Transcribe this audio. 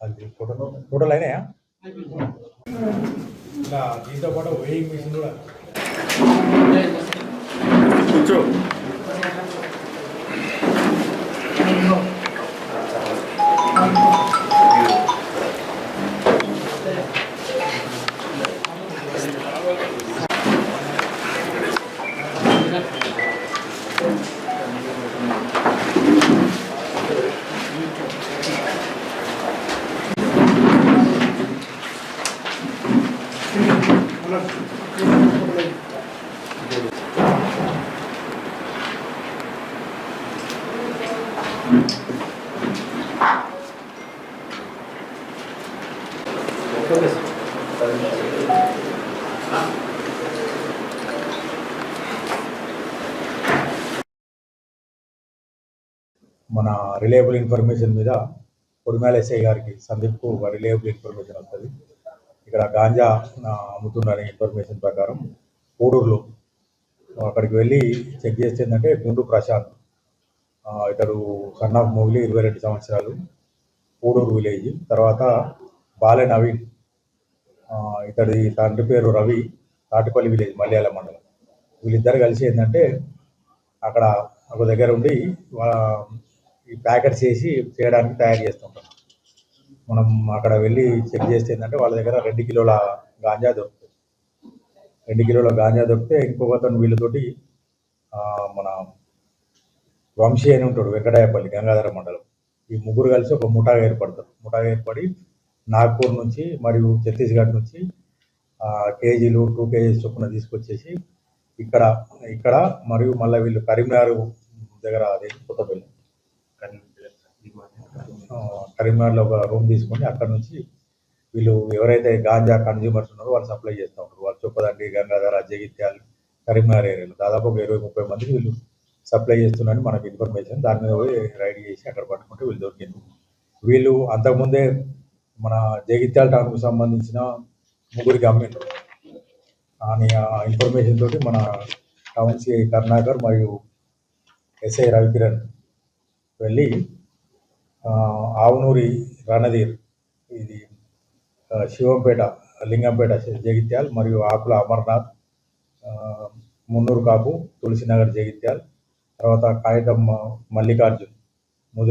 అది ఫోటోలు ఫోటోలు అయినాయా? ఇలా దీంతో పాటు వెయింగ్ మిషన్ కూడా. కూర్చో. మన రిలయబుల్ ఇన్ఫర్మేషన్ మీద పొడిమేల ఎస్ఐ గారికి సందీప్కు ఒక రిలయబుల్ ఇన్ఫర్మేషన్ వస్తుంది. ఇక్కడ గాంజా అమ్ముతున్నారని ఇన్ఫర్మేషన్ ప్రకారం కోడూరులో. అక్కడికి వెళ్ళి చెక్ చేస్తే ఏంటంటే గుండు ప్రశాంత్. ఇతడు సన్ ఆఫ్ ఇరవై రెండు సంవత్సరాలు కోడూరు విలేజ్. తర్వాత బాలె నవీన్ ఇతడి తండ్రి పేరు రవి తాటిపల్లి విలేజ్ మలయాళ మండలం. వీళ్ళిద్దరు కలిసి ఏంటంటే అక్కడ ఒక దగ్గర ఉండి ఈ ప్యాకెట్స్ చేసి చేయడానికి తయారు చేస్తుంటారు. మనం అక్కడ వెళ్ళి చెక్ చేస్తే ఏంటంటే వాళ్ళ దగ్గర రెండు కిలోల గాంజా దొరుకుతుంది. రెండు కిలోల గాంజా దొరికితే ఇంకొక అతను వీళ్ళతోటి మన వంశీ అని ఉంటాడు వెంకటాయపల్లి గంగాధర మండలం. ఈ ముగ్గురు కలిసి ఒక ముఠాగా ఏర్పడతారు. ముఠాగా ఏర్పడి నాగ్పూర్ నుంచి మరియు ఛత్తీస్గఢ్ నుంచి కేజీలు టూ కేజీస్ చొప్పున తీసుకొచ్చేసి ఇక్కడ ఇక్కడ మరియు మళ్ళీ వీళ్ళు కరీంనగర్ దగ్గర అదే కొత్తపల్లి. కరీంనగర్లో ఒక రూమ్ తీసుకొని అక్కడ నుంచి వీళ్ళు ఎవరైతే గాంజా కన్జ్యూమర్స్ ఉన్నారో వాళ్ళు సప్లై చేస్తూ ఉంటారు. వాళ్ళు చొప్పదండి గంగాధర జగిత్యాలు కరీంనగర్ ఏరియాలో దాదాపు ఒక ఇరవై ముప్పై మందికి వీళ్ళు సప్లై చేస్తున్నారని మనకి ఇన్ఫర్మేషన్. దాని మీద పోయి రైడ్ చేసి అక్కడ పట్టుకుంటే వీళ్ళు దొరికింది వీళ్ళు అంతకుముందే మన జగిత్యాల టౌన్కు సంబంధించిన ముగ్గురికి అమ్మిండ్రు. అని ఆ ఇన్ఫర్మేషన్ తోటి మన టౌన్ సిఐ కరుణాకర్ మరియు ఎస్ఐ రవికిరణ్ వెళ్ళి ఆవునూరి రణధీర్ ఇది శివంపేట లింగంపేట జగిత్యాల్ మరియు ఆకుల అమర్నాథ్ మున్నూరు కాపు తులసినగర్ జగిత్యాల్ తర్వాత కాగితం మల్లికార్జున్.